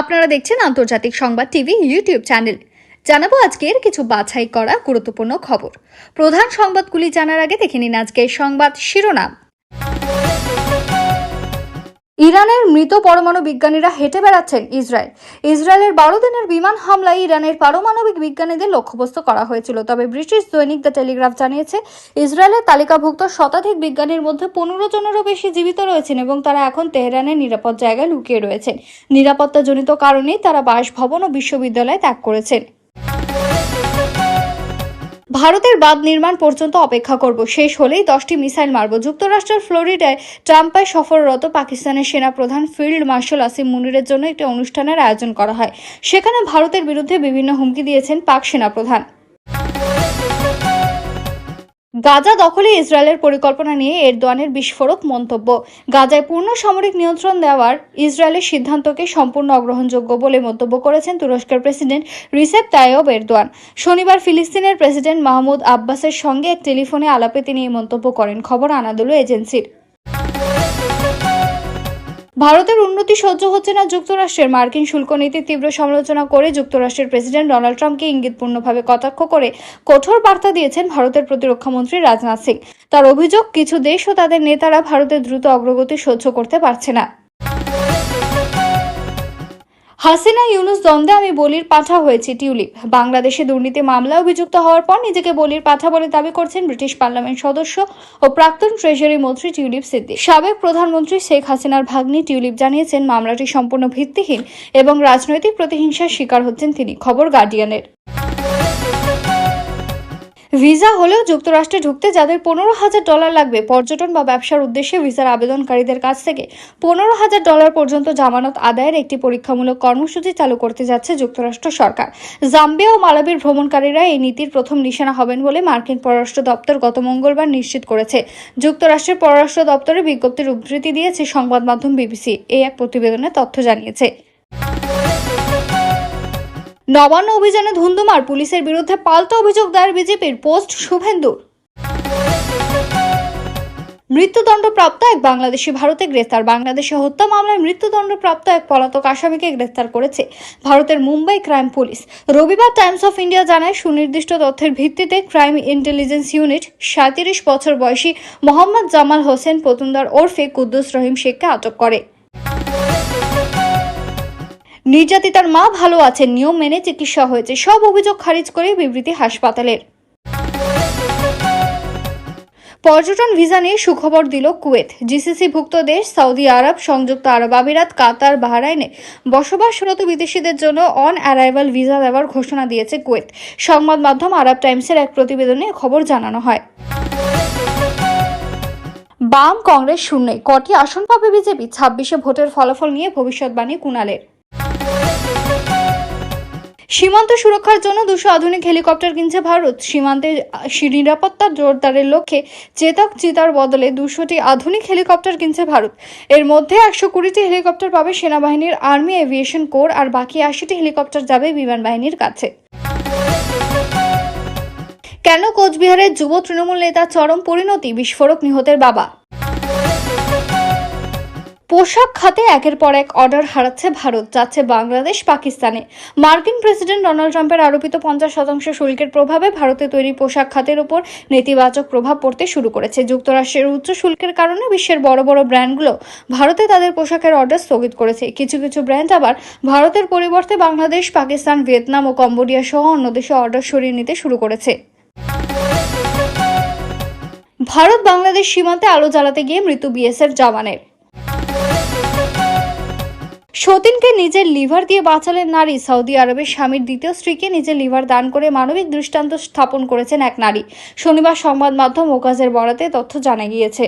আপনারা দেখছেন আন্তর্জাতিক সংবাদ টিভি ইউটিউব চ্যানেল। জানাব আজকের কিছু বাছাই করা গুরুত্বপূর্ণ খবর। প্রধান সংবাদগুলি জানার আগে দেখে নিন আজকের সংবাদ শিরোনাম। ইরানের মৃত পরমাণু বিজ্ঞানীরা হেঁটে বেড়াচ্ছেন ইসরায়েল। ইসরায়েলের বারো দিনের বিমান হামলায় ইরানের পারমাণবিক বিজ্ঞানীদের লক্ষ্যবস্তু করা হয়েছিল। তবে ব্রিটিশ দৈনিক দ্য টেলিগ্রাফ জানিয়েছে, ইসরায়েলের তালিকাভুক্ত শতাধিক বিজ্ঞানীর মধ্যে পনেরো জনেরও বেশি জীবিত রয়েছেন এবং তারা এখন তেহরানের নিরাপদ জায়গায় লুকিয়ে রয়েছেন। নিরাপত্তাজনিত কারণেই তারা বাসভবন ও বিশ্ববিদ্যালয় ত্যাগ করেছেন। ভারতের বাঁধ নির্মাণ পর্যন্ত অপেক্ষা করব। শেষ হলেই দশটি মিসাইল মারব। যুক্তরাষ্ট্রের ফ্লোরিডায় ট্রাম্পায় সফররত পাকিস্তানের সেনা প্রধান ফিল্ড মার্শাল আসিম মুনিরের জন্য একটি অনুষ্ঠানের আয়োজন করা হয়। সেখানে ভারতের বিরুদ্ধে বিভিন্ন হুমকি দিয়েছেন পাক সেনাপ্রধান। গাজা দখলে ইসরায়েলের পরিকল্পনা নিয়ে এরদোয়ানের বিস্ফোরক মন্তব্য। গাজায় পূর্ণ সামরিক নিয়ন্ত্রণ দেওয়ার ইসরায়েলের সিদ্ধান্তকে সম্পূর্ণ অগ্রহণযোগ্য বলে মন্তব্য করেছেন তুরস্কের প্রেসিডেন্ট রিসেপ তায়ব এরদোয়ান। শনিবার ফিলিস্তিনের প্রেসিডেন্ট মাহমুদ আব্বাসের সঙ্গে এক টেলিফোনে আলাপে তিনি এই মন্তব্য করেন। খবর আনাদুলু এজেন্সির। ভারতের উন্নতি সহ্য হচ্ছে না যুক্তরাষ্ট্রের। মার্কিন শুল্ক নীতির তীব্র সমালোচনা করে যুক্তরাষ্ট্রের প্রেসিডেন্ট ডোনাল্ড ট্রাম্পকে ইঙ্গিতপূর্ণভাবে কটাক্ষ করে কঠোর বার্তা দিয়েছেন ভারতের প্রতিরক্ষামন্ত্রী রাজনাথ সিং। তার অভিযোগ, কিছু দেশ ও তাদের নেতারা ভারতের দ্রুত অগ্রগতি সহ্য করতে পারছে না। হাসিনা, ইউনুস দ্বন্দ্বে আমি বলির পাঠা হয়েছি, টিউলিপ। বাংলাদেশে দুর্নীতি মামলা অভিযুক্ত হওয়ার পর নিজেকে বলির পাঠা বলে দাবি করছেন ব্রিটিশ পার্লামেন্ট সদস্য ও প্রাক্তন ট্রেজারি মন্ত্রী টিউলিপ সিদ্দিক। সাবেক প্রধানমন্ত্রী শেখ হাসিনার ভাগ্নি টিউলিপ জানিয়েছেন, মামলাটি সম্পূর্ণ ভিত্তিহীন এবং রাজনৈতিক প্রতিহিংসার শিকার হচ্ছেন তিনি। খবর গার্ডিয়ানের। ভিসা হলেও যুক্তরাষ্ট্রে ঢুকতে যাদের পনেরো হাজার ডলার লাগবে, পর্যটন বা ব্যবসার উদ্দেশ্যে ভিসার আবেদনকারীদের কাছ থেকে পনেরো হাজার ডলার পর্যন্ত জামানত আদায়ের একটি পরীক্ষামূলক কর্মসূচি চালু করতে যাচ্ছে যুক্তরাষ্ট্র সরকার। জাম্বিয়া ও মালাবির ভ্রমণকারীরা এই নীতির প্রথম নিশানা হবেন বলে মার্কিন পররাষ্ট্র দপ্তর গত মঙ্গলবার নিশ্চিত করেছে। যুক্তরাষ্ট্রের পররাষ্ট্র দপ্তরের বিজ্ঞপ্তির উদ্ধৃতি দিয়েছে সংবাদ মাধ্যম বিবিসি। এই এক প্রতিবেদনে তথ্য জানিয়েছে। নবান্ন অভিযানে ধুন্ধুমার পুলিশের বিরুদ্ধে পাল্টা অভিযোগ দায়ের বিজেপির পোস্ট শুভেন্দুর মৃত্যুদণ্ডপ্রাপ্ত এক বাংলাদেশি ভারতে গ্রেফতার। বাংলাদেশে হত্যা মামলায় মৃত্যুদণ্ডপ্রাপ্ত এক পলাতক আসামিকে গ্রেফতার করেছে ভারতের মুম্বাই ক্রাইম পুলিশ। রবিবার টাইমস অফ ইন্ডিয়া জানায়, সুনির্দিষ্ট তথ্যের ভিত্তিতে ক্রাইম ইন্টেলিজেন্স ইউনিট সাঁত্রিশ বছর বয়সী মোহাম্মদ জামাল হোসেন পতুন্দার ওরফে কুদ্দুস রহিম শেখকে আটক করে। নির্যাতিতার মা ভালো আছেন, নিয়ম মেনে চিকিৎসা হয়েছে, সব অভিযোগ খারিজ করে বিবৃতি হাসপাতালের। পর্যটন ভিসা নিয়ে সুখবর দিল কুয়েত। জিসিসিভুক্ত দেশ সৌদি আরব, সংযুক্ত আরব আমিরাত, কাতার, বাহরাইনে বসবাসরত বিদেশিদের জন্য অন অ্যারাইভাল ভিসা দেওয়ার ঘোষণা দিয়েছে কুয়েত। সংবাদ মাধ্যম আরব টাইমসের এক প্রতিবেদনে খবর জানানো হয়। বাম কংগ্রেস শূন্যে, কটি আসন পাবে বিজেপি? ছাব্বিশে ভোটের ফলাফল নিয়ে ভবিষ্যৎবাণী কুণালের। সীমান্ত সুরক্ষার জন্য দুশো আধুনিক হেলিকপ্টার কিনছে ভারত। সীমান্তে নিরাপত্তা জোরদারের লক্ষ্যে চেতক চিতার বদলে দুশোটি আধুনিক হেলিকপ্টার কিনছে ভারত। এর মধ্যে একশো কুড়িটি হেলিকপ্টার পাবে সেনাবাহিনীর আর্মি, এভিয়েশন কোর, আর বাকি আশিটি হেলিকপ্টার যাবে বিমান বাহিনীর কাছে। কেন কোচবিহারের যুব তৃণমূল নেতা চরম পরিণতি? বিস্ফোরক নিহতের বাবা। পোশাক খাতে একের পর এক অর্ডার হারাচ্ছে ভারত, যাচ্ছে বাংলাদেশ, পাকিস্তানে। মার্কিন প্রেসিডেন্ট ডোনাল্ড ট্রাম্পের আরোপিত পঞ্চাশ শতাংশ শুল্কের প্রভাবে ভারতে তৈরি পোশাক খাতের উপর নেতিবাচক প্রভাব পড়তে শুরু করেছে। যুক্তরাষ্ট্রের উচ্চ শুল্কের কারণে বিশ্বের বড় বড় ব্র্যান্ডগুলো ভারতে তাদের পোশাকের অর্ডার স্থগিত করেছে। কিছু কিছু ব্র্যান্ড আবার ভারতের পরিবর্তে বাংলাদেশ, পাকিস্তান, ভিয়েতনাম ও কম্বোডিয়া সহ অন্য দেশে অর্ডার সরিয়ে নিতে শুরু করেছে। ভারত বাংলাদেশ সীমান্তে আলো জ্বালাতে গিয়ে মৃত্যু বিএসএফ জওয়ানের। সতীনকে নিজের লিভার দিয়ে বাঁচালেন নারী। সৌদি আরবের স্বামীর দ্বিতীয় স্ত্রীকে নিজের লিভার দান করে মানবিক দৃষ্টান্ত স্থাপন করেছেন এক নারী। শনিবার সংবাদ মাধ্যম ওকাজের বরাতে তথ্য জানা গিয়েছে।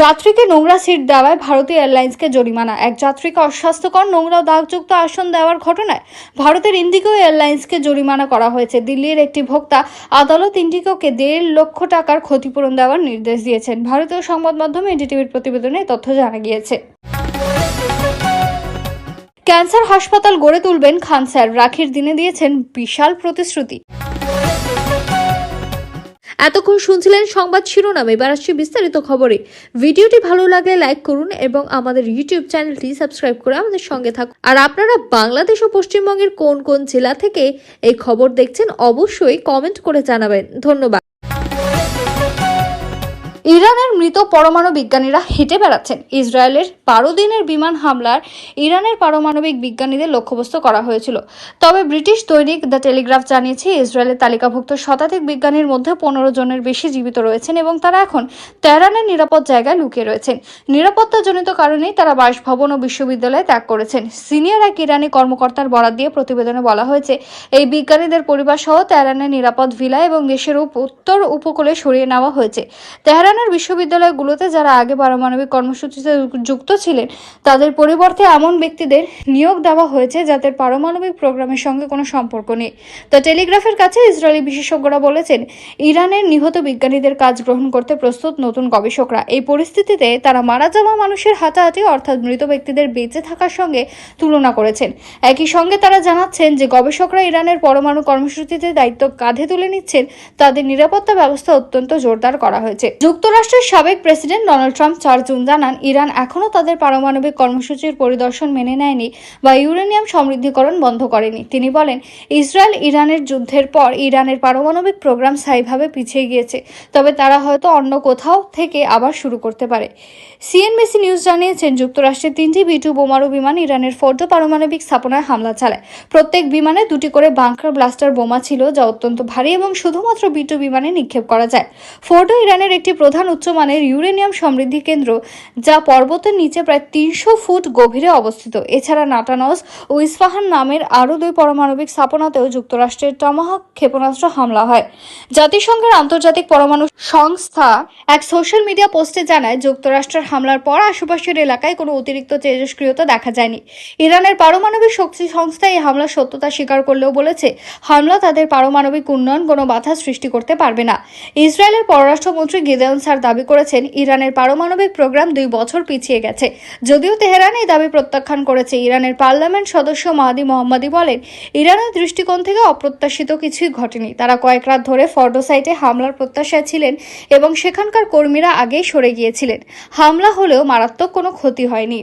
যাত্রীকে নোংরা সিট দেওয়ায় ভারতীয় এয়ারলাইন্সকে জরিমানা। এক যাত্রীকে অস্বাস্থ্যকর, নোংরা দাগযুক্ত আসন দেওয়ার ঘটনায় ভারতের ইন্ডিগো এয়ারলাইন্সকে জরিমানা করা হয়েছে। দিল্লির একটি ভোক্তা আদালত ইন্ডিগোকে দেড় লক্ষ টাকার ক্ষতিপূরণ দেওয়ার নির্দেশ দিয়েছেন। ভারতীয় সংবাদ মাধ্যমে এনডিটিভির প্রতিবেদনে তথ্য জানা গিয়েছে। ক্যান্সার হাসপাতাল গড়ে তুলবেন খান স্যার। রাখির দিনে দিয়েছেন বিশাল প্রতিশ্রুতি। এতক্ষণ শুনছিলেন সংবাদ শিরোনাম, এবার আসছে বিস্তারিত খবরে। ভিডিওটি ভালো লাগলে লাইক করুন এবং আমাদের ইউটিউব চ্যানেলটি সাবস্ক্রাইব করে আমাদের সঙ্গে থাকুন। আর আপনারা বাংলাদেশ ও পশ্চিমবঙ্গের কোন কোন জেলা থেকে এই খবর দেখছেন, অবশ্যই কমেন্ট করে জানাবেন। ধন্যবাদ। ইরানের মৃত পরমাণু বিজ্ঞানীরা হেঁটে বেড়াচ্ছেন। ইসরায়েলের বারো দিনের বিমান হামলার ইরানের পারমাণবিক বিজ্ঞানীদের লক্ষ্যবস্তু করা হয়েছিল। তবে ব্রিটিশ দৈনিক দ্য টেলিগ্রাফ জানিয়েছে, ইসরায়েলের তালিকাভুক্ত শতাধিক বিজ্ঞানীর মধ্যে পনেরো জনের বেশি জীবিত রয়েছেন এবং তারা এখন তেহরানের নিরাপদ জায়গায় লুকিয়ে রয়েছেন। নিরাপত্তাজনিত কারণেই তারা বাসভবন ও বিশ্ববিদ্যালয়ে ত্যাগ করেছেন। সিনিয়র এক ইরানি কর্মকর্তার বরাত দিয়ে প্রতিবেদনে বলা হয়েছে, এই বিজ্ঞানীদের পরিবার সহ তেহরানের নিরাপদ ভিলা এবং দেশের উত্তর উপকূলে সরিয়ে নেওয়া হয়েছে। তেহরানের বিশ্ববিদ্যালয়গুলোতে যারা আগে পারমাণবিক কর্মসূচিতে যুক্ত ছিলেন, তাদের পরিবর্তে এমন ব্যক্তিদের নিয়োগ দেওয়া হয়েছে যাদের পারমাণবিক প্রোগ্রামের সঙ্গে কোনো সম্পর্ক নেই। দ্য টেলিগ্রাফের কাছে ইসরায়েলি বিশেষজ্ঞরা বলেছেন, ইরানের নিহত বিজ্ঞানীদের কাজ গ্রহণ করতে প্রস্তুত নতুন গবেষকরা। এই পরিস্থিতিতে তারা মারা যাওয়া মানুষের হাতাহাতি অর্থাৎ মৃত ব্যক্তিদের বেঁচে থাকার সঙ্গে তুলনা করেছেন। একই সঙ্গে তারা জানাচ্ছেন যে গবেষকরা ইরানের পরমাণু কর্মসূচিতে দায়িত্ব কাঁধে তুলে নিচ্ছেন, তাদের নিরাপত্তা ব্যবস্থা অত্যন্ত জোরদার করা হয়েছে। যুক্তরাষ্ট্রের সাবেক প্রেসিডেন্ট ডোনাল্ড ট্রাম্প চার জুন জানান, ইরান এখনও তাদের পারমাণবিক কর্মসূচির পরিদর্শন মেনে নেয়নি বা ইউরেনিয়াম সমৃদ্ধিকরণ বন্ধ করেনি। তিনি বলেন, ইসরায়েল ইরানের যুদ্ধের পর ইরানের পারমাণবিক প্রোগ্রাম স্থায়ীভাবে পিছিয়ে গিয়েছে, তবে তারা হয়তো অন্য কোথাও থেকে আবার শুরু করতে পারে। সিএনবিসি নিউজ জানিয়েছেন, যুক্তরাষ্ট্রের তিনটি বিটু বোমারু বিমান ইরানের ফোর্দো পারমাণবিক স্থাপনায় হামলা চালায়। প্রত্যেক বিমানে দুটি করে বাংকার ব্লাস্টার বোমা ছিল, যা অত্যন্ত ভারী এবং শুধুমাত্র বিটু বিমানে নিক্ষেপ করা যায়। ফোর্ডো ইরানের একটি প্রধান উচ্চমানের ইউরেনিয়াম সমৃদ্ধি কেন্দ্র, যা পর্বতের নিচে প্রায় তিনশো ফুট গভীরে অবস্থিত। এছাড়া নাটানস ও ইস্পাহান নামের আরও দুই পারমাণবিক স্থাপনাতেও যুক্তরাষ্ট্রের টমাহক ক্ষেপণাস্ত্র হামলা হয়। জাতিসংঘের আন্তর্জাতিক পরমাণু সংস্থা এক সোশ্যাল মিডিয়া পোস্টে জানায়, যুক্তরাষ্ট্রের হামলার পর আশেপাশের এলাকায় কোনো অতিরিক্ত তেজস্ক্রিয়তা দেখা যায়নি। ইরানের পারমাণবিক শক্তি সংস্থা এই হামলার সত্যতা স্বীকার করলেও বলেছে, হামলা তাদের পারমাণবিক উন্নয়ন কোনো বাধা সৃষ্টি করতে পারবে না। ইসরায়েলের পররাষ্ট্রমন্ত্রী গিদেয়ন স্যার দাবি করেছেন, ইরানের পারমাণবিক প্রোগ্রাম দুই বছর পিছিয়ে গেছে। যদিও তেহরান এই দাবি প্রত্যাখ্যান করেছে, ইরানের পার্লামেন্ট সদস্য মাহাদি মোহাম্মদী বলেন, ইরানের দৃষ্টিকোণ থেকে অপ্রত্যাশিত কিছুই ঘটেনি। তারা কয়েক রাত ধরে ফর্ডো সাইটে হামলার প্রত্যাশায় ছিলেন এবং সেখানকার কর্মীরা আগেই সরে গিয়েছিলেন। হামলা হলেও মারাত্মক কোনো ক্ষতি হয়নি।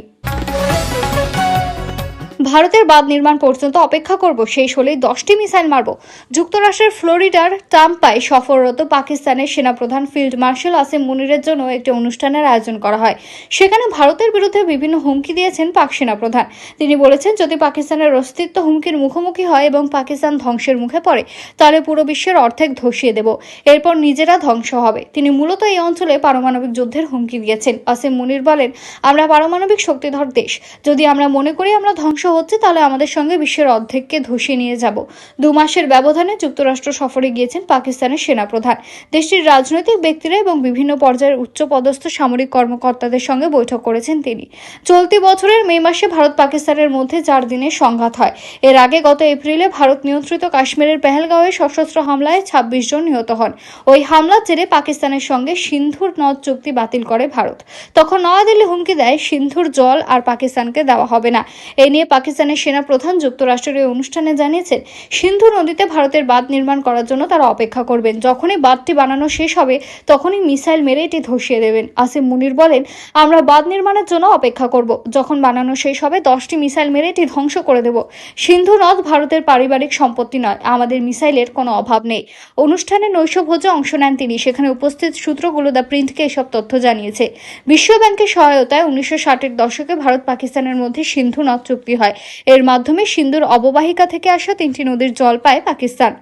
ভারতের বাঁধ নির্মাণ পর্যন্ত অপেক্ষা করব, শেষ হলেই দশটি মিসাইল মারব। যুক্তরাষ্ট্রের ফ্লোরিডার টাম্পায় সফররত পাকিস্তানের সেনাপ্রধান ফিল্ড মার্শাল আসিম মুনিরের জন্য একটি অনুষ্ঠানের আয়োজন করা হয়। সেখানে ভারতের বিরুদ্ধে বিভিন্ন হুমকি দিয়েছেন পাক সেনাপ্রধান। তিনি বলেছেন, যদি পাকিস্তানের অস্তিত্ব হুমকির মুখোমুখি হয় এবং পাকিস্তান ধ্বংসের মুখে পড়ে, তাহলে পুরো বিশ্বের অর্ধেক ধসিয়ে দেব। এরপর নিজেরা ধ্বংস হবে। তিনি মূলত এই অঞ্চলে পারমাণবিক যুদ্ধের হুমকি দিয়েছেন। আসিম মুনির বলেন, আমরা পারমাণবিক শক্তিধর দেশ। যদি আমরা মনে করি আমরা ধ্বংস হচ্ছে, তাহলে আমাদের সঙ্গে বিশ্বের অর্ধেককে ধসিয়ে নিয়ে যাব। দু মাসের ব্যবধানে যুক্তরাষ্ট্র সফরে গিয়েছেন পাকিস্তানের সেনাপ্রধান। দেশটির রাজনৈতিক ব্যক্তিরা এবং বিভিন্ন পর্যায়ের উচ্চপদস্থ সামরিক কর্মকর্তাদের সঙ্গে বৈঠক করেছেন তিনি। চলতি বছরের মে মাসে ভারত পাকিস্তানের মধ্যে চার দিনের সংঘাত হয়। এর আগে গত এপ্রিলে ভারত নিয়ন্ত্রিত কাশ্মীরের পেহেলগাঁওয়ে সশস্ত্র হামলায় ছাব্বিশ জন নিহত হন। ওই হামলার জেরে পাকিস্তানের সঙ্গে সিন্ধুর নদ চুক্তি বাতিল করে ভারত। তখন নয়াদিল্লি হুমকি দেয়, সিন্ধুর জল আর পাকিস্তানকে দেওয়া হবে না। এ নিয়ে পাকিস্তানের সেনা প্রধান যুক্তরাষ্ট্রের অনুষ্ঠানে জানিয়েছেন, সিন্ধু নদীতে ভারতের বাঁধ নির্মাণ করার জন্য তারা অপেক্ষা করবেন। যখনই বাঁধটি বানানো শেষ হবে, তখনই মিসাইল মেরে এটি ধসিয়ে দেবেন। আসিম মুনির বলেন, আমরা বাঁধ নির্মাণের জন্য অপেক্ষা করব। যখন বানানো শেষ হবে, দশটি মিসাইল মেরে এটি ধ্বংস করে দেব। সিন্ধু নদ ভারতের পারিবারিক সম্পত্তি নয়। আমাদের মিসাইলের কোনো অভাব নেই। অনুষ্ঠানে নৈশভোজে অংশ নেন তিনি। সেখানে উপস্থিত সূত্রগুলো দ্য প্রিন্টকে এসব তথ্য জানিয়েছে। বিশ্ব ব্যাংকের সহায়তায় উনিশশো ষাটের দশকে ভারত পাকিস্তানের মধ্যে সিন্ধু নদ চুক্তি হয়। এর মাধ্যমে সিন্ধুর অববাহিকা থেকে আসা তিনটি নদীর জল পায় পাকিস্তান।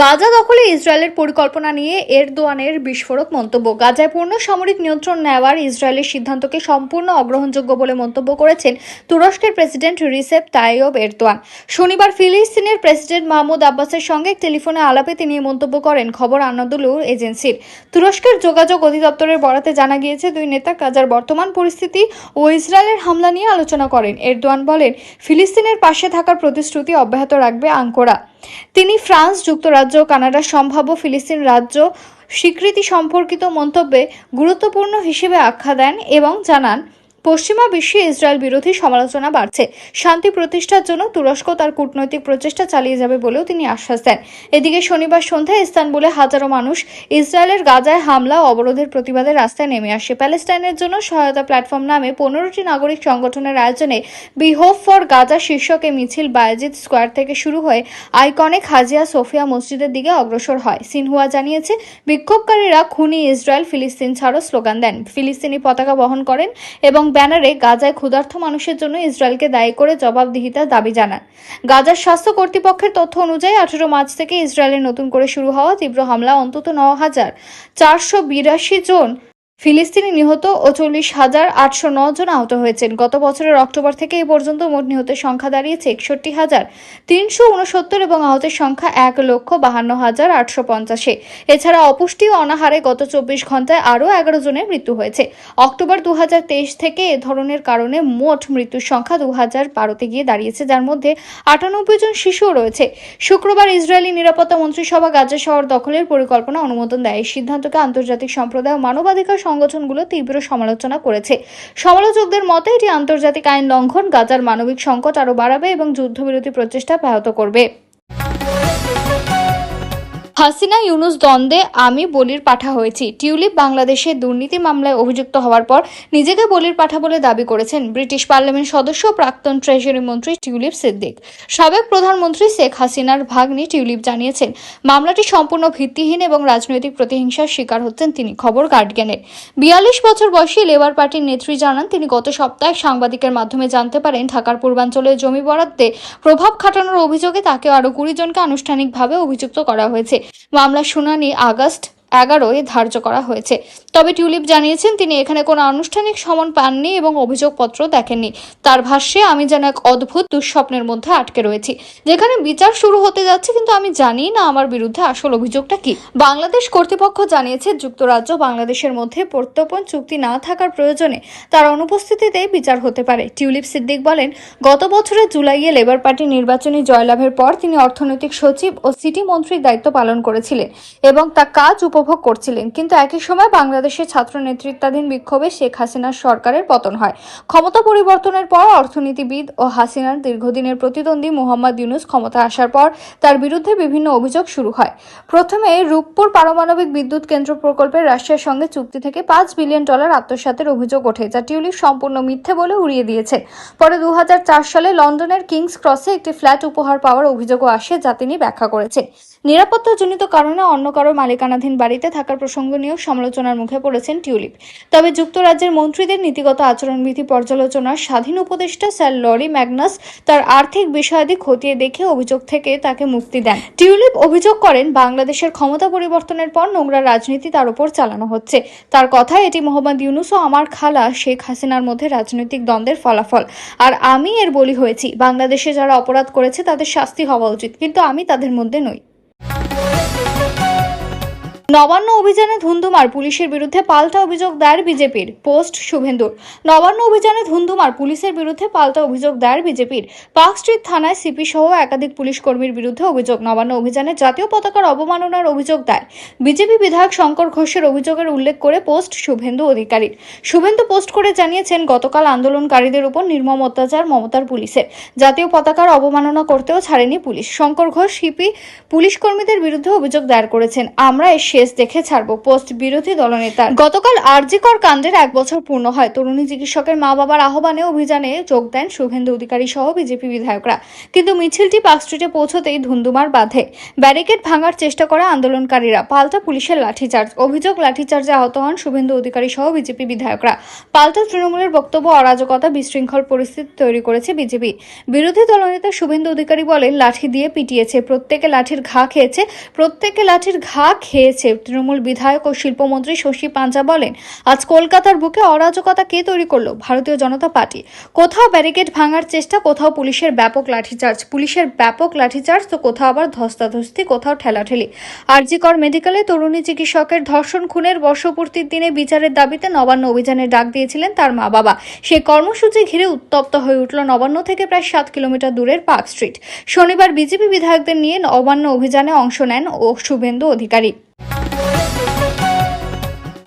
গাজা দখলে ইসরায়েলের পরিকল্পনা নিয়ে এরদোয়ানের বিস্ফোরক মন্তব্য। গাজায় পূর্ণ সামরিক নিয়ন্ত্রণ নেওয়ার ইসরায়েলের সিদ্ধান্তকে সম্পূর্ণ অগ্রহণযোগ্য বলে মন্তব্য করেছেন তুরস্কের প্রেসিডেন্ট রিসেপ তাইয়ব এরদোয়ান। শনিবার ফিলিস্তিনের প্রেসিডেন্ট মাহমুদ আব্বাসের সঙ্গে টেলিফোনে আলাপে তিনি মন্তব্য করেন, খবর আনাদুলু এজেন্সির। তুরস্কের যোগাযোগ অধিদপ্তরের বরাতে জানা গিয়েছে, দুই নেতা গাজার বর্তমান পরিস্থিতি ও ইসরায়েলের হামলা নিয়ে আলোচনা করেন। এরদোয়ান বলেন, ফিলিস্তিনের পাশে থাকার প্রতিশ্রুতি অব্যাহত রাখবে আঙ্কোরা। তিনি ফ্রান্স, যুক্তরাজ্য, কানাডা, সম্ভাব্য ফিলিস্তিন রাজ্য স্বীকৃতি সম্পর্কিত মন্তব্যে গুরুত্বপূর্ণ হিসেবে আখ্যা দেন এবং জানান পশ্চিমা বিশ্বে ইসরায়েল বিরোধী সমালোচনা বাড়ছে। শান্তি প্রতিষ্ঠার জন্য তুরস্ক তার কূটনৈতিক প্রচেষ্টা চালিয়ে যাবে বলেও তিনি আশ্বাস দেন। এদিকে শনিবার সন্ধ্যায় ইস্তানবুলে হাজারো মানুষ ইসরায়েলের গাজায় হামলা অবরোধের প্রতিবাদে রাস্তায় নেমে আসে। প্যালেস্টাইনের জন্য সহায়তা প্ল্যাটফর্ম নামে পনেরোটি নাগরিক সংগঠনের আয়োজনে বি হোপ ফর গাজা শীর্ষকে মিছিল বায়াজিদ স্কোয়ার থেকে শুরু হয়ে আইকনিক হাজিয়া সোফিয়া মসজিদের দিকে অগ্রসর হয়। সিনহুয়া জানিয়েছে, বিক্ষোভকারীরা খুনি ইসরায়েল ফিলিস্তিন ছাড়ো স্লোগান দেন। ফিলিস্তিনি পতাকা বহন করেন এবং ব্যানারে গাজায় ক্ষুধার্ত মানুষের জন্য ইসরায়েলকে দায়ী করে জবাবদিহিতার দাবি জানান। গাজার স্বাস্থ্য কর্তৃপক্ষের তথ্য অনুযায়ী আঠেরো মার্চ থেকে ইসরায়েলে নতুন করে শুরু হওয়া তীব্র হামলা, অন্তত ন হাজার চারশো বিরাশি জন ফিলিস্তিনি নিহত ও চল্লিশ হাজার আটশো জন আহত হয়েছেন। গত বছরের অক্টোবর থেকে এই পর্যন্ত মোট নিহতের সংখ্যা দাঁড়িয়েছে একষট্টি হাজার তিনশো উনসত্তর এবং আহতের সংখ্যা এক লক্ষ বাহান্ন হাজার আটশো পঞ্চাশে। এছাড়া অপুষ্টি ও অনাহারে গত চব্বিশ ঘন্টায় আরও এগারো জনের মৃত্যু হয়েছে। অক্টোবর দু হাজার তেইশ থেকে এ ধরনের কারণে মোট মৃত্যুর সংখ্যা দু হাজার বারোতে গিয়ে দাঁড়িয়েছে, যার মধ্যে আটানব্বই জন শিশুও রয়েছে। শুক্রবার ইসরায়েলি নিরাপত্তা মন্ত্রিসভা গাজা শহর দখলের পরিকল্পনা অনুমোদন দেয়। এই সিদ্ধান্তকে আন্তর্জাতিক সম্প্রদায় ও মানবাধিকার সংগঠনগুলো তীব্র সমালোচনা করেছে। সমালোচকদের মতে, এটি আন্তর্জাতিক আইন লঙ্ঘন, গাজার মানবিক সংকট আরও বাড়াবে এবং যুদ্ধবিরতি প্রচেষ্টা ব্যাহত করবে। হাসিনা ইউনুস দ্বন্দ্বে আমি বলির পাঠা হয়েছি। টিউলিপ বাংলাদেশে দুর্নীতি মামলায় অভিযুক্ত হওয়ার পর নিজেকে বলির পাঠা বলে দাবি করেছেন ব্রিটিশ পার্লামেন্ট সদস্য প্রাক্তন ট্রেজারি মন্ত্রী টিউলিপ সিদ্দিক। সাবেক প্রধানমন্ত্রী শেখ হাসিনার ভাগ্নি টিউলিপ জানিয়েছেন, মামলাটি সম্পূর্ণ ভিত্তিহীন এবং রাজনৈতিক প্রতিহিংসার শিকার হচ্ছেন তিনি। খবর গার্ডিয়ানের। বিয়াল্লিশ বছর বয়সী লেবার পার্টির নেত্রী জানান, তিনি গত সপ্তাহে সাংবাদিকের মাধ্যমে জানতে পারেন, ঢাকার পূর্বাঞ্চলে জমি বরাদ্দে প্রভাব খাটানোর অভিযোগে তাকে আরও কুড়ি জনকে আনুষ্ঠানিকভাবে অভিযুক্ত করা হয়েছে। মামলার শুনানি আগস্ট এগারোয় ধার্য করা হয়েছে। তবে টিউলিপ জানিয়েছেন, তিনি এখানে কোনো আনুষ্ঠানিক সমন পাননি এবং অভিযোগপত্র দেখেননি। তার ভাষ্যে, আমি যেন এক অদ্ভুত দুঃস্বপ্নের মধ্যে আটকে রয়েছি। যেখানে বিচার শুরু হতে যাচ্ছে, কিন্তু আমি জানি না আমার বিরুদ্ধে আসল অভিযোগটা কি। বাংলাদেশ কর্তৃপক্ষ জানিয়েছে, যুক্তরাজ্য বাংলাদেশের মধ্যে প্রত্যর্পণ চুক্তি না থাকার প্রয়োজনে তার অনুপস্থিতিতে বিচার হতে পারে। টিউলিপ সিদ্দিক বলেন, গত বছরের জুলাইয়ে লেবার পার্টি নির্বাচনী জয়লাভের পর তিনি অর্থনৈতিক সচিব ও সিটি মন্ত্রীর দায়িত্ব পালন করেছিলেন এবং তা কাজ উপভোগ করছিলেন। কিন্তু একই সময় বাংলাদেশের ছাত্র নেতৃত্বাধীন বিক্ষোভে শেখ হাসিনার সরকারের পতন হয়। ক্ষমতা পরিবর্তনের পর অর্থনীতিবিদ ও হাসিনার দীর্ঘদিনের প্রতিদ্বন্দ্বী মোহাম্মদ ইউনুস ক্ষমতা আসার পর তার বিরুদ্ধে বিভিন্ন অভিযোগ শুরু হয়। প্রথমে রূপপুর পারমাণবিক বিদ্যুৎ কেন্দ্র প্রকল্পে রাশিয়ার সঙ্গে চুক্তি থেকে পাঁচ বিলিয়ন ডলার আত্মসাতের অভিযোগ ওঠে, যা টিউলিপ সম্পূর্ণ মিথ্যে বলে উড়িয়ে দিয়েছে। পরে দু হাজার চার সালে লন্ডনের কিংস ক্রসে একটি ফ্ল্যাট উপহার পাওয়ার অভিযোগও আসে, যা তিনি ব্যাখ্যা করেছেন। নিরাপত্তাজনিত কারণে অন্য কারও মালিকানাধীন বাড়িতে থাকার প্রসঙ্গ নিয়েও সমালোচনার মুখে পড়েছেন টিউলিপ। তবে যুক্তরাজ্যের মন্ত্রীদের নীতিগত আচরণবিধি পর্যালোচনার স্বাধীন উপদেষ্টা স্যার লরি ম্যাগনাস তার আর্থিক বিষয়াদি খতিয়ে দেখে অভিযোগ থেকে তাকে মুক্তি দেন। টিউলিপ অভিযোগ করেন, বাংলাদেশের ক্ষমতা পরিবর্তনের পর নোংরা রাজনীতি তার উপর চালানো হচ্ছে। তার কথায় এটি মোহাম্মদ ইউনুস ও আমার খালা শেখ হাসিনার মধ্যে রাজনৈতিক দ্বন্দ্বের ফলাফল। আর আমি এর বলি হয়েছি, বাংলাদেশে যারা অপরাধ করেছে তাদের শাস্তি হওয়া উচিত, কিন্তু আমি তাদের মধ্যে নই। Whoa. নবান্ন অভিযানে ধুন্ধুমার পুলিশের বিরুদ্ধে পাল্টা অভিযোগ দায়ের বিজেপির, পোস্ট শুভেন্দুর। নবান্ন অভিযানে ধুন্ধুমার পুলিশের বিরুদ্ধে পাল্টা অভিযোগ দায়ের বিজেপির, পার্ক স্ট্রিট থানায় সিপি সহ একাধিক পুলিশ কর্মীর বিরুদ্ধে অভিযোগ। নবান্ন অভিযানে জাতীয় পতাকার অবমাননার অভিযোগ দায়ের বিজেপি বিধায়ক শঙ্কর ঘোষের অভিযোগের উল্লেখ করে পোস্ট শুভেন্দু অধিকারীর। শুভেন্দু পোস্ট করে জানিয়েছেন, গতকাল আন্দোলনকারীদের উপর নির্মম অত্যাচার মমতার পুলিশের। জাতীয় পতাকার অবমাননা করতেও ছাড়েনি police. Shankar Ghosh, CP police কর্মীদের বিরুদ্ধে অভিযোগ দায়ের করেছেন। আমরা এর শেষ দেখে ছাড়ব পোস্ট বিরোধী দলনেতা গতকাল আরজিকর কাণ্ডের এক বছর পূর্ণ হয়। তরুণী চিকিৎসকের মা বাবার আহ্বানে অভিযানে যোগ দেন শুভেন্দু অধিকারী সহ বিজেপি বিধায়করা। কিন্তু মিছিলটি পার্ক স্ট্রিটে পৌঁছতেই ধুন্ধুমার বাঁধে। ব্যারিকেড ভাঙার চেষ্টা করা আন্দোলনকারীরা। পাল্টা পুলিশের লাঠিচার্জ। অভিযোগ, লাঠিচার্জে আহত হন শুভেন্দু অধিকারী সহ বিজেপি বিধায়করা। পাল্টা তৃণমূলের বক্তব্য অরাজকতা বিশৃঙ্খল পরিস্থিতি তৈরি করেছে বিজেপি। বিরোধী দলনেতা শুভেন্দু অধিকারী বলেন, লাঠি দিয়ে পিটিয়েছে। প্রত্যেকে লাঠির ঘা খেয়েছে। প্রত্যেকে লাঠির ঘা খেয়েছে। তৃণমূল বিধায়ক ও শিল্পমন্ত্রী শশী পাঞ্জা বলেন, আজ কলকাতার বুকে অরাজকতা কে তৈরি করল? ভারতীয় জনতা পার্টি। কোথাও ব্যারিকেড ভাঙার চেষ্টা, কোথাও পুলিশের ব্যাপক লাঠিচার্জ। পুলিশের ব্যাপক লাঠিচার্জ, তো কোথাও আবার ধস্তাধস্তি, কোথাও ঠেলাঠেলি। আরজিকর মেডিকেলে তরুণী চিকিৎসকের ধর্ষণ খুনের বর্ষপূর্তির দিনে বিচারের দাবিতে নবান্ন অভিযানের ডাক দিয়েছিলেন তার মা বাবা সেই কর্মসূচি ঘিরে উত্তপ্ত হয়ে উঠল নবান্ন থেকে প্রায় সাত কিলোমিটার দূরের পার্ক স্ট্রিট। শনিবার বিজেপি বিধায়কদের নিয়ে নবান্ন অভিযানে অংশ নেন ও শুভেন্দু অধিকারী।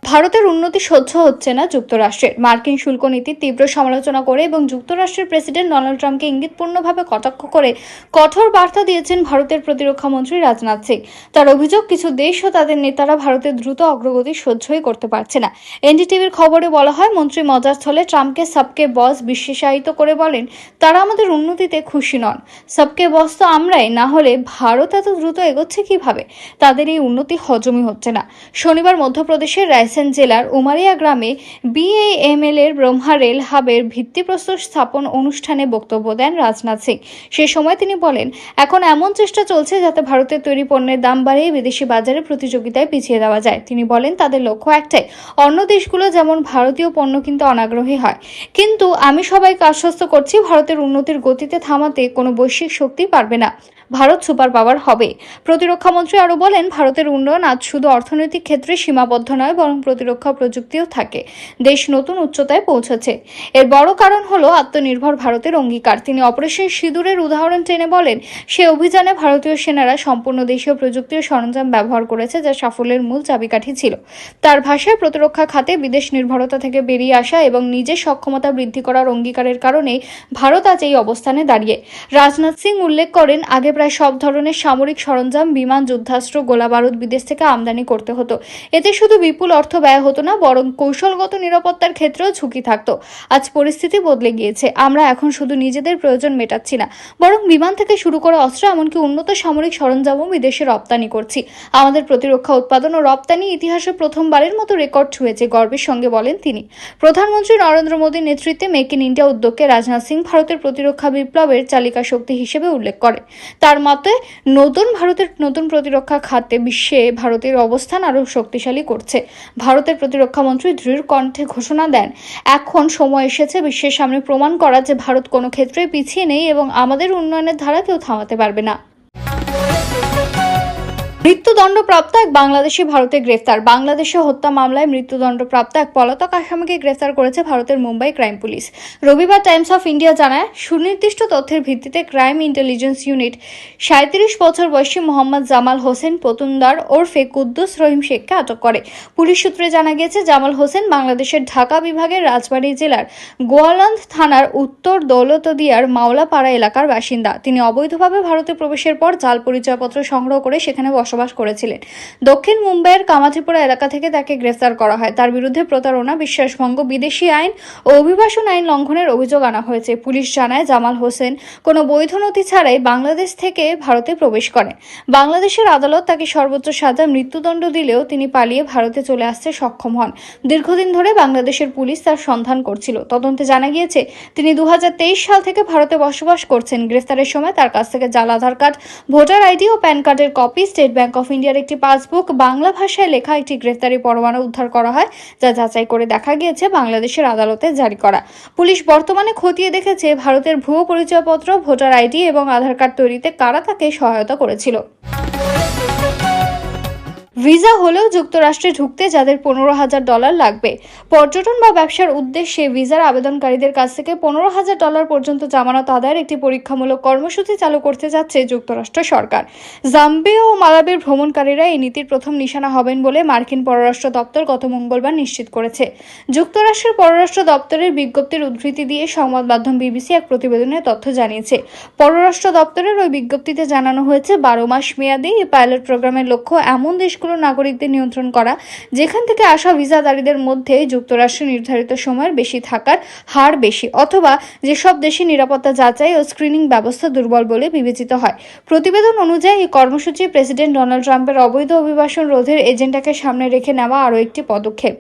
ভারতের উন্নতি সহ্য হচ্ছে না যুক্তরাষ্ট্রের। মার্কিন শুল্ক নীতির তীব্র সমালোচনা করে এবং যুক্তরাষ্ট্রের প্রেসিডেন্ট ডোনাল্ড ট্রাম্পকে ইঙ্গিতপূর্ণভাবে কটাক্ষ করে কঠোর বার্তা দিয়েছেন ভারতের প্রতিরক্ষা মন্ত্রী রাজনাথ সিং। তার অভিযোগ, কিছু দেশ ও তাদের নেতারা ভারতের দ্রুত অগ্রগতি সহ্যই করতে পারছে না। এনডিটিভির খবরে বলা হয়, মন্ত্রী মজার স্থলে ট্রাম্পকে সবকে বস বিশেষায়িত করে বলেন, তারা আমাদের উন্নতিতে খুশি নন। সবকে বস তো আমরাই, না হলে ভারত এত দ্রুত এগোচ্ছে কীভাবে? তাদের এই উন্নতি হজমই হচ্ছে না। শনিবার মধ্যপ্রদেশের রায়সেন জেলার উমারিয়া গ্রামে বিএএমএল এর ব্রহ্মা রেল হাবের ভিত্তিপ্রস্তর স্থাপন অনুষ্ঠানে বক্তব্য দেন রাজনাথ সিং। সে সময় তিনি বলেন, এখন এমন চেষ্টা চলছে যাতে ভারতের তৈরি পণ্যের দাম বাড়িয়ে বিদেশি বাজারে প্রতিযোগিতায় পিছিয়ে দেওয়া যায়। তিনি বলেন, তাদের লক্ষ্য একটাই, অন্য দেশগুলো যেমন ভারতীয় পণ্য কিনতে অনাগ্রহী হয়। কিন্তু আমি সবাইকে আশ্বস্ত করছি, ভারতের উন্নতির গতিতে থামাতে কোনো বৈশ্বিক শক্তি পারবে না। ভারত সুপার পাওয়ার হবে। প্রতিরক্ষা মন্ত্রী আরও বলেন, ভারতের উন্নয়ন আজ শুধু অর্থনৈতিক ক্ষেত্রে সীমাবদ্ধ নয়, বরং প্রতিরক্ষা প্রযুক্তিও থাকে। দেশ নতুন উচ্চতায় পৌঁছেছে। এর বড় কারণ হলো আত্মনির্ভর ভারতের অঙ্গীকার। তিনি অপারেশন সিঁদুরের উদাহরণ টেনে বলেন, সে অভিযানে ভারতীয় সেনারা সম্পূর্ণ দেশীয় প্রযুক্তি ও সরঞ্জাম ব্যবহার করেছে যা সাফল্যের মূল চাবিকাঠি ছিল। তার ভাষায় প্রতিরক্ষা খাতে বিদেশ নির্ভরতা থেকে বেরিয়ে আসা এবং নিজের সক্ষমতা বৃদ্ধি করার অঙ্গীকারের কারণে ভারত আজ এই অবস্থানে দাঁড়িয়ে। রাজনাথ সিং উল্লেখ করেন, আগে প্রায় সব ধরনের সামরিক সরঞ্জাম, বিমান, যুদ্ধাস্ত্র, গোলাবারুদ বিদেশ থেকে আমদানি করতে হতো। এতে শুধু বিপুল অর্থ ব্যয় হতো না, বরং কৌশলগত নিরাপত্তার ক্ষেত্রেও ঝুঁকি থাকতো। আজ পরিস্থিতি বদলে গিয়েছে। আমরা এখন শুধু নিজেদের প্রয়োজন মেটাচ্ছি না, বরং বিমান থেকে শুরু করে অস্ত্র, এমনকি উন্নত সামরিক সরঞ্জামও বিদেশে রপ্তানি করছি। আমাদের প্রতিরক্ষা উৎপাদন ও রপ্তানি ইতিহাসে প্রথমবারের মতো রেকর্ড ছুঁয়েছে, গর্বের সঙ্গে বলেন তিনি। প্রধানমন্ত্রী নরেন্দ্র মোদীর নেতৃত্বে মেক ইন ইন্ডিয়া উদ্যোগকে রাজনাথ সিং ভারতের প্রতিরক্ষা বিপ্লবের চালিকা শক্তি হিসেবে উল্লেখ করে তার মতে, নতুন ভারতের নতুন প্রতিরক্ষা খাতে বিশ্বে ভারতের অবস্থান আরও শক্তিশালী করছে। ভারতের প্রতিরক্ষামন্ত্রী দৃঢ় কণ্ঠে ঘোষণা দেন। এখন সময় এসেছে বিশ্বের সামনে প্রমাণ করা যে ভারত কোনো ক্ষেত্রে পিছিয়ে নেই এবং আমাদের উন্নয়নের ধারা কেউ থামাতে পারবে না। মৃত্যুদণ্ডপ্রাপ্ত এক বাংলাদেশি ভারতে গ্রেফতার। বাংলাদেশে হত্যা মামলায় মৃত্যুদণ্ডপ্রাপ্ত এক পলাতক আসামিকে গ্রেফতার করেছে ভারতের মুম্বাই ক্রাইম পুলিশ। রবিবার টাইমস অফ ইন্ডিয়া জানায়, সুনির্দিষ্ট তথ্যের ভিত্তিতে ক্রাইম ইন্টেলিজেন্স ইউনিট সাঁত্রিশ বছর বয়সী মোহাম্মদ জামাল হোসেন পতুনদার ওরফে কুদ্দুস রহিম শেখকে আটক করে। পুলিশ সূত্রে জানা গিয়েছে, জামাল হোসেন বাংলাদেশের ঢাকা বিভাগের রাজবাড়ী জেলার গোয়ালন্দ থানার উত্তর দৌলতদিয়ার মাওলাপাড়া এলাকার বাসিন্দা। তিনি অবৈধভাবে ভারতে প্রবেশের পর জাল পরিচয়পত্র সংগ্রহ করে সেখানে বসবাস করেছিলেন। দক্ষিণ মুম্বাইয়ের কামাথিপুরা এলাকা থেকে তাকে গ্রেফতার করা হয়। তার বিরুদ্ধে প্রতারণা, বিশ্বাসভঙ্গ, বিদেশি আইন ও অভিবাসন আইন লঙ্ঘনের অভিযোগ আনা হয়েছে। পুলিশ জানায়, জামাল হোসেন কোনো বৈধ নথি ছাড়াই বাংলাদেশ থেকে ভারতে প্রবেশ করেন। বাংলাদেশের আদালত তাকে সর্বোচ্চ সাজা, মৃত্যুদণ্ড দিলেও তিনি পালিয়ে ভারতে চলে আসতে সক্ষম হন। দীর্ঘদিন ধরে বাংলাদেশের পুলিশ তার সন্ধান করছিল। তদন্তে জানা গিয়েছে, তিনি দু হাজার তেইশ সাল থেকে ভারতে বসবাস করছেন। গ্রেফতারের সময় তার কাছ থেকে জাল, আধার কার্ড, ভোটার আইডি ও প্যান কার্ডের কপি, স্টেট ব্যাংক অফ ইন্ডিয়ার একটি পাসবুক বাংলা ভাষায় লেখা একটি গ্রেফতারি পরোয়ানা উদ্ধার করা হয়, যা যাচাই করে দেখা গিয়েছে বাংলাদেশের আদালতে জারি করা। পুলিশ বর্তমানে খতিয়ে দেখেছে ভারতের ভুয়ো পরিচয়পত্র, ভোটার আইডি এবং আধার কার্ড তৈরিতে কারা তাকে সহায়তা করেছিল। ভিসা হলেও যুক্তরাষ্ট্রে ঢুকতে যাদের পনেরো হাজার ডলার লাগবে। পর্যটন বা ব্যবসার উদ্দেশ্যে ভিসার আবেদনকারীদের কাছ থেকে পনেরো হাজার ডলার পর্যন্ত জামানত আদায়ের একটি পরীক্ষামূলক কর্মসূচি চালু করতে যাচ্ছে যুক্তরাষ্ট্র সরকার। জাম্বিয়া ও মালাবির ভ্রমণকারীরা এই নীতির প্রথম নিশানা হবেন বলে মার্কিন পররাষ্ট্র দপ্তর গত মঙ্গলবার নিশ্চিত করেছে। যুক্তরাষ্ট্রের পররাষ্ট্র দপ্তরের বিজ্ঞপ্তির উদ্ধৃতি দিয়ে সংবাদ মাধ্যম বিবিসি এক প্রতিবেদনে তথ্য জানিয়েছে। পররাষ্ট্র দপ্তরের ওই বিজ্ঞপ্তিতে জানানো হয়েছে, বারো মাস মেয়াদী এই পাইলট প্রোগ্রামের লক্ষ্য এমন দেশগুলোর নাগরিকদের নিয়ন্ত্রণ করা, যেখান থেকে আসা ভিসাদারীদের মধ্যে যুক্তরাষ্ট্রে নির্ধারিত সময়ের বেশি থাকার হার বেশি, অথবা যেসব দেশে নিরাপত্তা যাচাই ও স্ক্রিনিং ব্যবস্থা দুর্বল বলে বিবেচিত হয়। প্রতিবেদন অনুযায়ী, এই কর্মসূচি প্রেসিডেন্ট ডোনাল্ড ট্রাম্পের অবৈধ অভিবাসন রোধের এজেন্ডাকে সামনে রেখে নেওয়া আরও একটি পদক্ষেপ।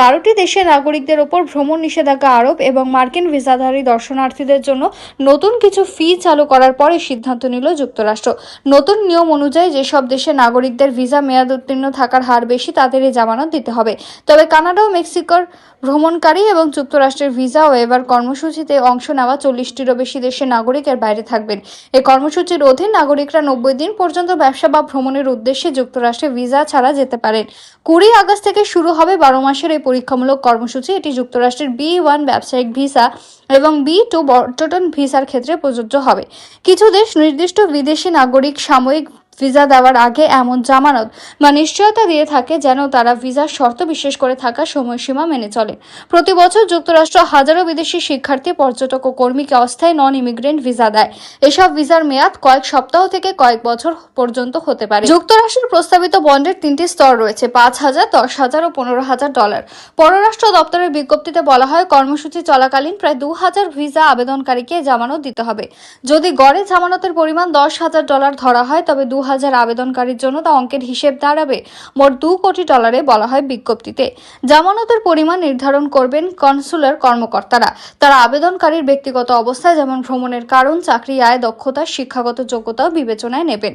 বারোটি দেশের নাগরিকদের ওপর ভ্রমণ নিষেধাজ্ঞা আরোপ এবং মার্কিন ভিসাধারী দর্শনার্থীদের জন্য নতুন কিছু ফি চালু করার পরে সিদ্ধান্ত নিল যুক্তরাষ্ট্র। নতুন নিয়ম অনুযায়ী, যেসব দেশের নাগরিকদের ভিসা মেয়াদ উত্তীর্ণ থাকার হার বেশি তাদের এই জামানত দিতে হবে। তবে কানাডা ও মেক্সিকোর ভ্রমণকারী এবং যুক্তরাষ্ট্রের ভিসা ও এবার কর্মসূচিতে অংশ নেওয়া চল্লিশটিরও বেশি দেশের নাগরিকের বাইরে থাকবেন। এই কর্মসূচির অধীন নাগরিকরা নব্বই দিন পর্যন্ত ব্যবসা বা ভ্রমণের উদ্দেশ্যে যুক্তরাষ্ট্রে ভিসা ছাড়া যেতে পারেন। কুড়ি আগস্ট থেকে শুরু হবে বারো মাসের এই পরীক্ষামূলক কর্মসূচি। এটি যুক্তরাষ্ট্রের বি ওয়ান ব্যবসায়িক ভিসা এবং বি টু পর্যটন ভিসার ক্ষেত্রে প্রযোজ্য হবে। কিছু দেশ নির্দিষ্ট বিদেশি নাগরিক সাময়িক ভিসা দেওয়ার আগে এমন জামানত বা নিশ্চয়তা দিয়ে থাকে যেন তারা ভিসার শর্ত বিশেষ করে থাকা সময়সীমা মেনে চলে। প্রতি বছর যুক্তরাষ্ট্র হাজারো বিদেশি শিক্ষার্থী, পর্যটক ও কর্মীকে অস্থায়ী নন ইমিগ্রেন্ট ভিসা দেয়। এসব ভিসার মেয়াদ কয়েক সপ্তাহ থেকে কয়েক বছর পর্যন্ত হতে পারে। যুক্তরাষ্ট্রের প্রস্তাবিত বন্ডের তিনটি স্তর রয়েছে, পাঁচ হাজার, দশ হাজার ও পনেরো হাজার ডলার। পররাষ্ট্র দপ্তরের বিজ্ঞপ্তিতে বলা হয়, কর্মসূচি চলাকালীন প্রায় দু হাজার ভিসা আবেদনকারীকে জামানত দিতে হবে। যদি গড়ে জামানতের পরিমাণ দশ হাজার ডলার ধরা হয়, তবে দু হাজার আবেদনকারীর জন্য তা অঙ্কের হিসেব দাঁড়াবে। মোট দু কোটি ডলারে বলা হয় বিজ্ঞপ্তিতে। জামানতের পরিমাণ নির্ধারণ করবেন কনসুলার কর্মকর্তারা। তারা আবেদনকারীর ব্যক্তিগত অবস্থায় যেমন ভ্রমণের কারণ, চাকরি, আয়, দক্ষতা, শিক্ষাগত যোগ্যতাও বিবেচনায় নেবেন।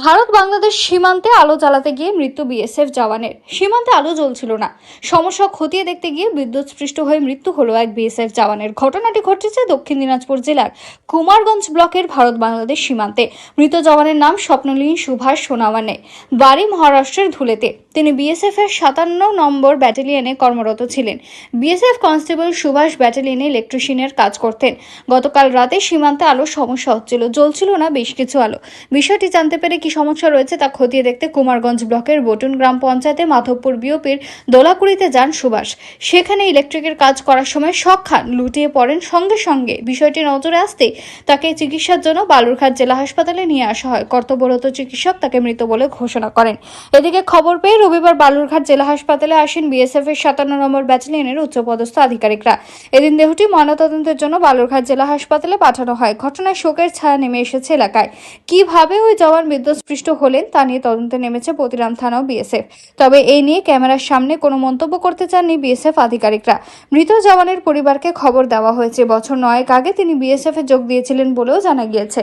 ভারত বাংলাদেশ সীমান্তে আলো জ্বালাতে গিয়ে মৃত্যু বিএসএফ জওয়ানের। সীমান্তে আলো জ্বলছিল না। সমস্যা খতিয়ে দেখতে গিয়ে বিদ্যুৎস্পৃষ্ট হয়ে মৃত্যু হলো এক বিএসএফ জওয়ানের। ঘটনাটি ঘটেছে দক্ষিণ দিনাজপুর জেলার কুমারগঞ্জ ব্লকের ভারত বাংলাদেশ সীমান্তে। মৃত জওয়ানের নাম স্বপ্নলীন সুভাষ সোনাওয়ানে। বাড়ি মহারাষ্ট্রের ধুলেতে। তিনি বিএসএফ এর সাতান্ন নম্বর ব্যাটালিয়নে কর্মরত ছিলেন। বিএসএফ কনস্টেবল সুভাষ ব্যাটালিয়নে ইলেকট্রিশিয়ানের কাজ করতেন। গতকাল রাতে সীমান্তে আলোর সমস্যা হচ্ছিল, জ্বলছিল না বেশ কিছু আলো। বিষয়টি জানতে পেরে কি সমস্যা রয়েছে তা খতিয়ে দেখতে কুমারগঞ্জ ব্লকের বটুন গ্রাম পঞ্চায়েতে মাধবপুর বিওপির দোলাকুড়িতে যান সুভাষ। সেখানে ইলেকট্রিকের কাজ করার সময় শখ খান লুটিয়ে পড়েন সঙ্গে সঙ্গে। বিষয়টি নজরে আসতে তাকে চিকিৎসার জন্য বালুরঘাট জেলা হাসপাতালে নিয়ে আসা হয়। কর্তব্যরত চিকিৎসক তাকে মৃত বলে ঘোষণা করেন। এদিকে খবর পেয়ে রবিবার বালুরঘাট জেলা হাসপাতালে আসেন বিএসএফ এর সাতান্ন নম্বর ব্যাটালিয়নের উচ্চপদস্থ আধিকারিকরা। এদিন দেহটি ময়নাতদন্তের জন্য বালুরঘাট জেলা হাসপাতালে পাঠানো হয়। ঘটনায় শোকের ছায়া নেমে এসেছে এলাকায়। কীভাবে ওই জওয়ান বিদ্যুৎস্পৃষ্ট হলেন তা নিয়ে তদন্তে নেমেছে পতিরাম থানা ও বিএসএফ। তবে এই নিয়ে ক্যামেরার সামনে কোনো মন্তব্য করতে চাননি বিএসএফ আধিকারিকরা। মৃত জওয়ানের পরিবারকে খবর দেওয়া হয়েছে। বছর নয়েক আগে তিনি বিএসএফ এ যোগ দিয়েছিলেন বলেও জানা গিয়েছে।